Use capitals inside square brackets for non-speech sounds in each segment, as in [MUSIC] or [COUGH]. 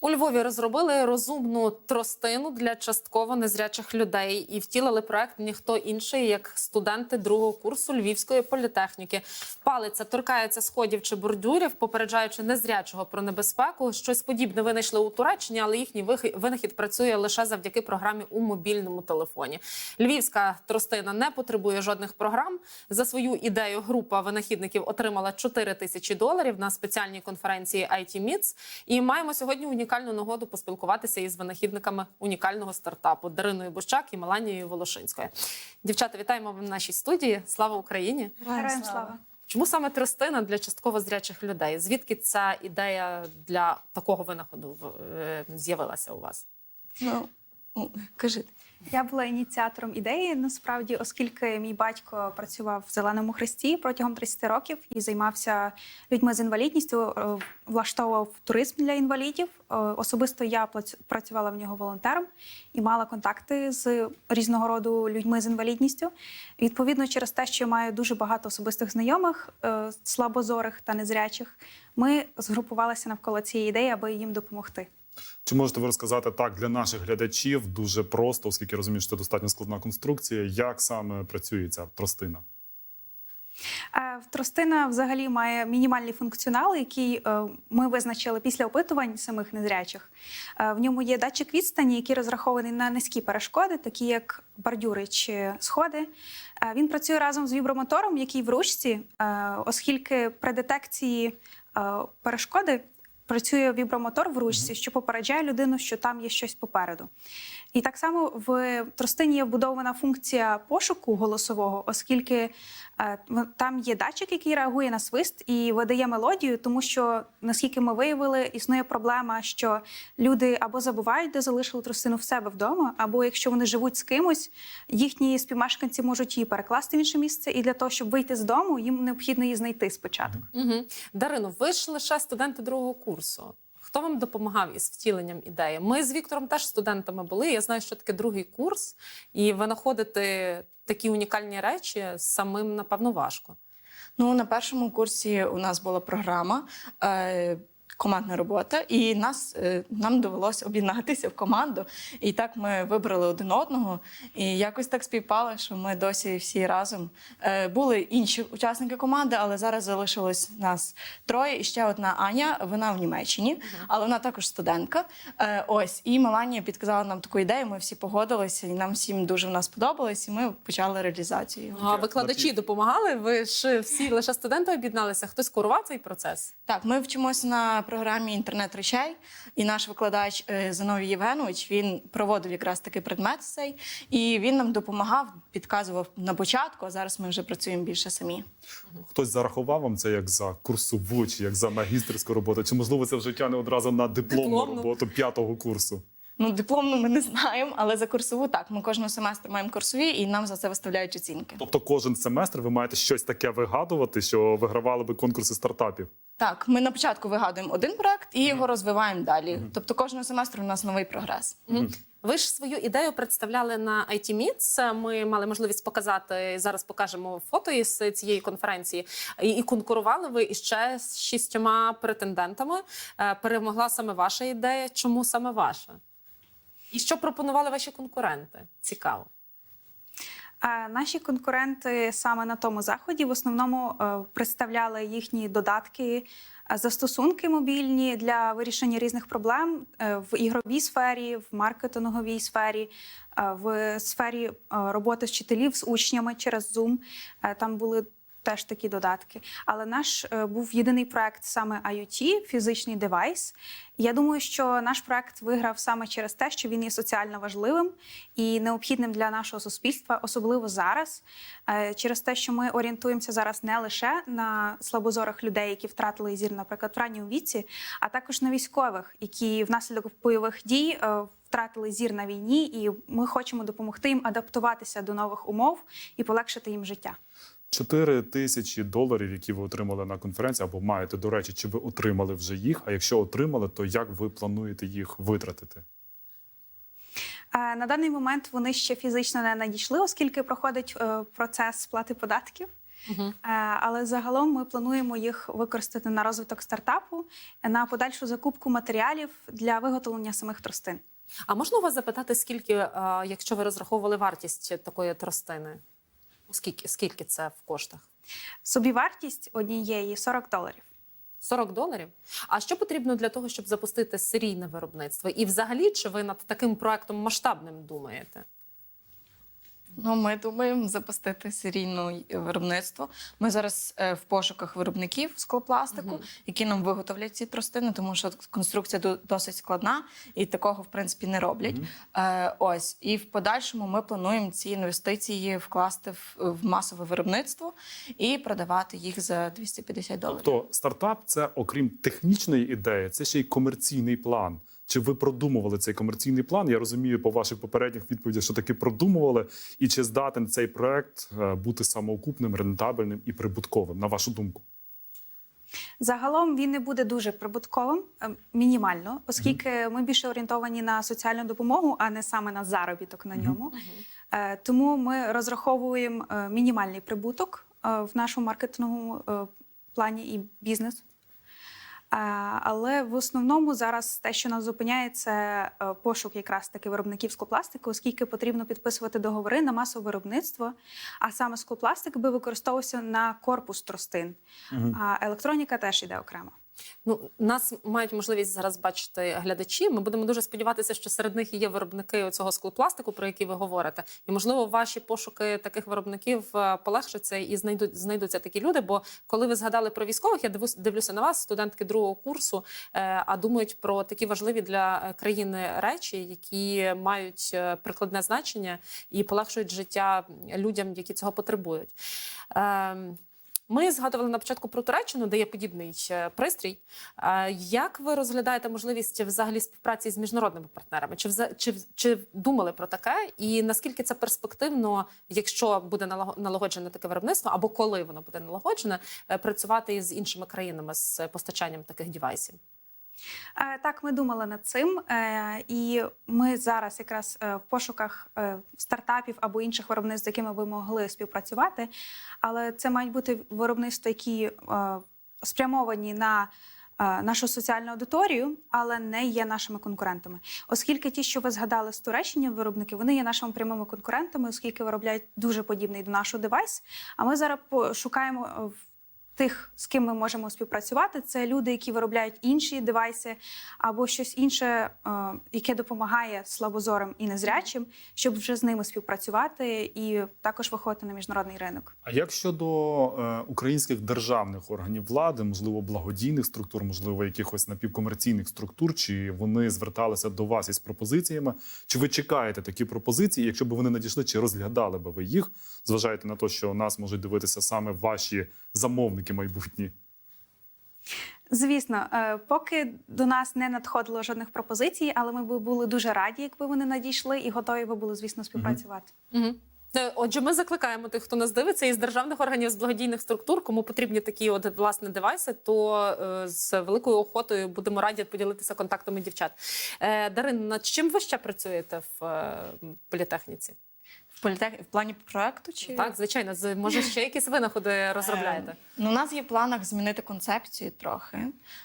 У Львові розробили розумну тростину для частково незрячих людей і втілили проект ніхто інший, як студенти другого курсу Львівської політехніки. Палиця торкається сходів чи бордюрів, попереджаючи незрячого про небезпеку. Щось подібне винайшли у Туреччині, але їхній винахід працює лише завдяки програмі у мобільному телефоні. Львівська тростина не потребує жодних програм. За свою ідею група винахідників отримала 4 тисячі доларів на спеціальній конференції IT Meets. І маємо сьогодні унікальну нагоду поспілкуватися із винахідниками унікального стартапу Дариною Бущак і Меланією Волошинською. Дівчата, вітаємо в нашій студії. Слава Україні! Героям слава. Чому саме тростина для частково зрячих людей? Звідки ця ідея для такого винаходу е, з'явилася у вас? Ну, ну, кажи. Я була ініціатором ідеї, насправді, оскільки мій батько працював в Зеленому Хресті протягом 30 років і займався людьми з інвалідністю, е, влаштовував туризм для інвалідів. Е, Особисто я працювала в нього волонтером і мала контакти з різного роду людьми з інвалідністю. Відповідно, через те, що я маю дуже багато особистих знайомих, е, слабозорих та незрячих, ми згрупувалися навколо цієї ідеї, аби їм допомогти. Чи можете ви розказати так для наших глядачів дуже просто, оскільки розумію, що це достатньо складна конструкція, як саме працює ця тростина? Е, Тростина взагалі має мінімальний функціонал, який е, ми визначили після опитувань самих незрячих. Е, В ньому є датчик відстані, який розрахований на низькі перешкоди, такі як бордюри чи сходи. Він працює разом з вібромотором, який в ручці, оскільки при детекції перешкоди працює вібромотор в ручці, що попереджає людину, що там є щось попереду. І так само в тростині є вбудована функція пошуку голосового, оскільки е, там є датчик, який реагує на свист і видає мелодію, тому що наскільки ми виявили, існує проблема, що люди або забувають, де залишили тростину в себе вдома, або якщо вони живуть з кимось, їхні співмешканці можуть її перекласти в інше місце. І для того, щоб вийти з дому, їм необхідно її знайти спочатку. Угу. Дарино, ви ж лише студенти другого курсу. Хто вам допомагав із втіленням ідеї? Ми з Віктором теж студентами були. Я знаю, що таке другий курс, і винаходити такі унікальні речі самим, напевно, важко. Ну, на першому курсі у нас була програма. Е, Командна робота, і нас е, нам довелося об'єднатися в команду. І так ми вибрали один одного. І якось так співпало, що ми досі всі разом Е, були інші учасники команди, але зараз залишилось нас троє. І ще одна Аня. Вона в Німеччині, але вона також студентка. Е, Ось і Меланія підказала нам таку ідею. Ми всі погодилися, і нам всім дуже в нас сподобалось. І ми почали реалізацію. його. А викладачі допомагали? Ви ж всі лише студенти об'єдналися. Хтось курував цей процес? Так, ми вчимося на програмі інтернет речей, і наш викладач е, Зиновій Євгенович він проводив якраз такий предмет цей, і він нам допомагав, підказував на початку. А зараз ми вже працюємо більше самі. Хтось зарахував вам це як за курсову чи як за магістерську роботу? Чи можливо це вже тягне одразу на дипломну, Дипломну. роботу п'ятого курсу? Ну, дипломну ми не знаємо, але за курсову так. Ми кожного семестру маємо курсові, і нам за це виставляють оцінки. Тобто кожен семестр ви маєте щось таке вигадувати, що вигравали би конкурси стартапів. Так, ми на початку вигадуємо один проект і його розвиваємо далі. Тобто кожного семестру у нас новий прогрес. Ви ж свою ідею представляли на IT Meets. Ми мали можливість показати зараз. Покажемо фото із цієї конференції. І, і конкурували ви іще з шістьома претендентами. Е, Перемогла саме ваша ідея. Чому саме ваша? І що пропонували ваші конкуренти? Цікаво. Наші конкуренти саме на тому заході в основному е, представляли їхні додатки, е, застосунки мобільні для вирішення різних проблем е, в ігровій сфері, в маркетинговій сфері, в сфері роботи вчителів з учнями через Zoom. Там були теж такі додатки. Але наш е, був єдиний проект саме IoT, фізичний девайс. Я думаю, що наш проект виграв саме через те, що він є соціально важливим і необхідним для нашого суспільства, особливо зараз, е, через те, що ми орієнтуємося зараз не лише на слабозорих людей, які втратили зір, наприклад, в ранньому віці, а також на військових, які внаслідок бойових дій. е, Втратили зір на війні, і ми хочемо допомогти їм адаптуватися до нових умов і полегшити їм життя. 4 тисячі доларів, які ви отримали на конференції, або маєте, до речі, чи ви отримали вже їх? А якщо отримали, то як ви плануєте їх витратити? Е, На даний момент вони ще фізично не надійшли, оскільки проходить е, процес сплати податків. Е, Але загалом ми плануємо їх використати на розвиток стартапу, на подальшу закупку матеріалів для виготовлення самих тростин. А можна у вас запитати, скільки, якщо ви розраховували вартість такої тростини? Скільки, скільки це в коштах? Собівартість однієї 40 доларів. 40 доларів. А що потрібно для того, щоб запустити серійне виробництво? І взагалі, чи ви над таким проектом масштабним думаєте? Ну, ми думаємо запустити серійне виробництво. Ми зараз е, в пошуках виробників склопластику, Мгм. які нам виготовлять ці тростини, тому що конструкція до- досить складна і такого, в принципі, не роблять. Е, ось і в подальшому ми плануємо ці інвестиції вкласти в, в масове виробництво і продавати їх за 250 доларів. Тобто стартап це окрім технічної ідеї, це ще й комерційний план. Чи ви продумували цей комерційний план? Я розумію по ваших попередніх відповідях, що таки продумували, і чи здатен цей проект е, бути самоокупним, рентабельним і прибутковим, на вашу думку? Загалом він не буде дуже прибутковим, е, мінімально, оскільки ми більше орієнтовані на соціальну допомогу, а не саме на заробіток на ньому. Е, Тому ми розраховуємо мінімальний прибуток в нашому маркетинговому плані і бізнес. Але в основному зараз те, що нас зупиняє, це пошук якраз таки виробників склопластику, оскільки потрібно підписувати договори на масове виробництво. А саме склопластик би використовувався на корпус тростин, а електроніка теж йде окремо. Ну, нас мають можливість зараз бачити глядачі. Ми будемо дуже сподіватися, що серед них є виробники цього склопластику, про який ви говорите. І можливо, ваші пошуки таких виробників е, полегшаться і знайдуть знайдуться такі люди. Бо коли ви згадали про військових, я дивлюся на вас, студентки другого курсу, е, а думають про такі важливі для е, країни речі, які мають прикладне значення і полегшують життя людям, які цього потребують. Ми згадували на початку про Туреччину, де є подібний пристрій. Як ви розглядаєте можливість взагалі співпраці з міжнародними партнерами? Чи, чи, чи думали про таке? І наскільки це перспективно, якщо буде налаго- налагоджене таке виробництво, або коли воно буде налагоджене, е, працювати із іншими країнами з постачанням таких девайсів? Е, Так, ми думали над цим, е, і ми зараз якраз е, в пошуках стартапів або інших виробництв, з якими ви могли співпрацювати. Але це мають бути виробництва, які спрямовані на нашу соціальну аудиторію, але не є нашими конкурентами. Оскільки ті, що ви згадали з Туреччини, виробники, вони є нашими прямими конкурентами, оскільки виробляють дуже подібний до нашого девайс. А ми зараз шукаємо тих, з ким ми можемо співпрацювати, це люди, які виробляють інші девайси або щось інше, е, яке допомагає слабозорим і незрячим, щоб вже з ними співпрацювати і також виходити на міжнародний ринок. А як щодо е, українських державних органів влади, можливо, благодійних структур, можливо, якихось напівкомерційних структур, чи вони зверталися до вас із пропозиціями? Чи ви чекаєте такі пропозиції? Якщо б вони надійшли, чи розглядали би ви їх? Зважаєте на те, що нас можуть дивитися саме ваші замовники майбутні? Звісно, е, поки до нас не надходило жодних пропозицій, але ми б були дуже раді, якби вони надійшли, і готові би були, звісно, співпрацювати. Угу. Отже, ми закликаємо тих, хто нас дивиться із державних органів з благодійних структур, кому потрібні такі от власне девайси, то е, з великою охотою будемо раді поділитися контактами дівчат. Е, Дарин, над чим ви ще працюєте в е, політехніці? Політех... в плані проекту чи Так, звичайно, з може ще якісь винаходи розробляєте? Е, Ну, у нас є в планах змінити концепцію трохи,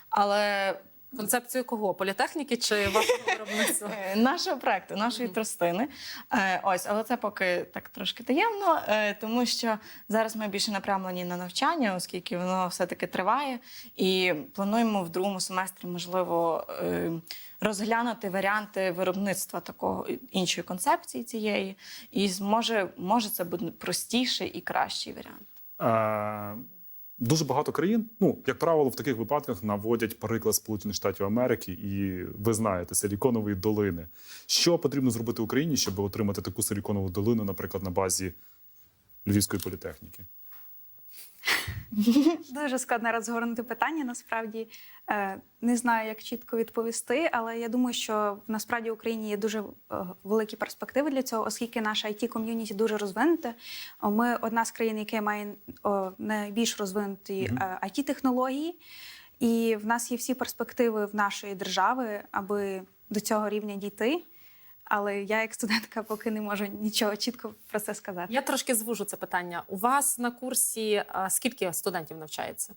але Концепцію кого? Політехніки чи вашого [LAUGHS] виробництва? Е, нашого проекту, нашої тростини. Е, Ось, але це поки так трошки таємно, е, тому що зараз ми більше напрямлені на навчання, оскільки воно все-таки триває. І плануємо в другому семестрі, можливо, е, розглянути варіанти виробництва такого іншої концепції цієї. І може, може це буде простіший і кращий варіант. Е, Дуже багато країн, ну як правило, в таких випадках наводять приклад Сполучених Штатів Америки, і ви знаєте силіконової долини. Що потрібно зробити Україні, щоб отримати таку силіконову долину, наприклад, на базі Львівської політехніки? [LAUGHS] Дуже складне розгорнути питання. Насправді Е, не знаю, як чітко відповісти, але я думаю, що насправді в Україні є дуже е, великі перспективи для цього, оскільки наша it ком'юніті дуже розвинуте. О, Ми одна з країн, яка має найбільш розвинуті it технології, і в нас є всі перспективи в нашої держави, аби до цього рівня дійти. Але я, як студентка, поки не можу нічого чітко про це сказати. Я трошки звужу це питання. У вас на курсі а, скільки студентів навчається?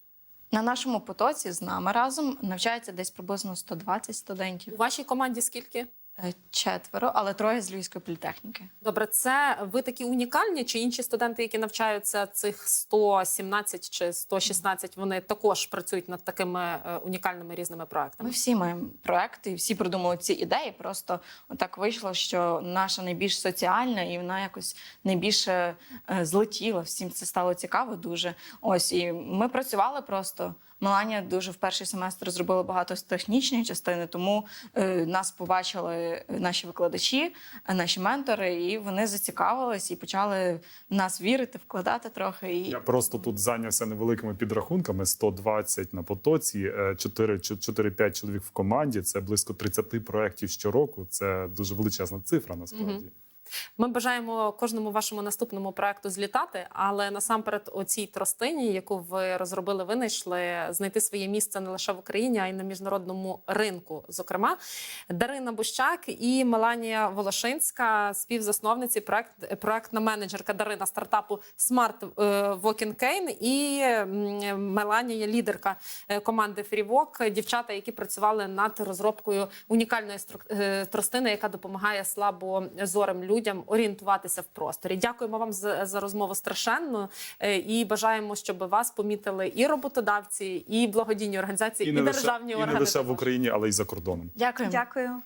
На нашому потоці з нами разом навчається десь приблизно 120 студентів. У вашій команді скільки? Е, Четверо, але троє з Львівської політехніки. Добре, це ви такі унікальні, чи інші студенти, які навчаються цих 117 чи 116, вони також працюють над такими е, унікальними різними Ми проектами? всі маємо проекти, всі придумали ці ідеї. Просто так вийшло, що наша найбільш соціальна, і вона якось найбільше е, злетіла. Всім це стало цікаво дуже. Ось і ми працювали просто. Меланія дуже в перший семестр зробила багато з технічної частини, тому е, нас побачили наші викладачі, е, наші ментори, і вони зацікавились і почали в нас вірити, вкладати трохи. І Я просто тут зайнявся невеликими підрахунками: 120 на потоці, е, 4 чи 4-5 чоловік в команді. Це близько 30 проєктів щороку. Це дуже величезна цифра. Насправді. Ми бажаємо кожному вашому наступному проекту злітати, але насамперед у цій тростині, яку ви розробили, винайшли, знайти своє місце не лише в Україні, а й на міжнародному ринку. Зокрема, Дарина Бущак і Меланія Волошинська, співзасновниці проект, проектна менеджерка Дарина стартапу Smart е, Walking Cane і Меланія, лідерка е, команди FreeWalk, дівчата, які працювали над розробкою унікальної е, тростини, яка допомагає слабозорим людям орієнтуватися в просторі. Дякуємо вам за, за розмову страшенно е, і бажаємо, щоб вас помітили і роботодавці, і благодійні організації, і, не лише, державні і органи. не лише в. Україні, але й за кордоном. Дякую. Дякую.